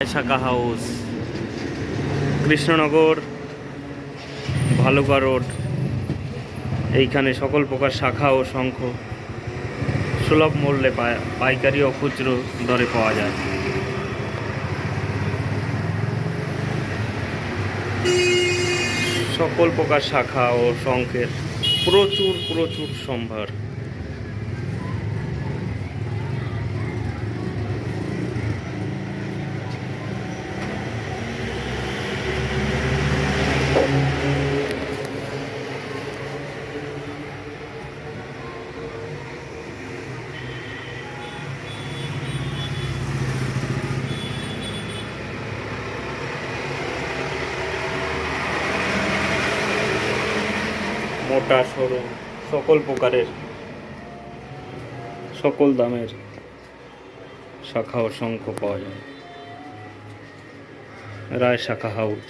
শাখা house, Krishnanagar, Bhaluka road, এইখানে সকল প্রকার শাখা ও শঙ্খ সুলভ মূল্যে পাইকারি ও খুচরো দরে পাওয়া যায়। সকল প্রকার শাখা ও শঙ্খের প্রচুর প্রচুর সম্ভার। মোটা সরু সকল প্রকারের সকল দামের শাখা ও শঙ্খ পাওয়া যায়। রায় শাখা হাউস।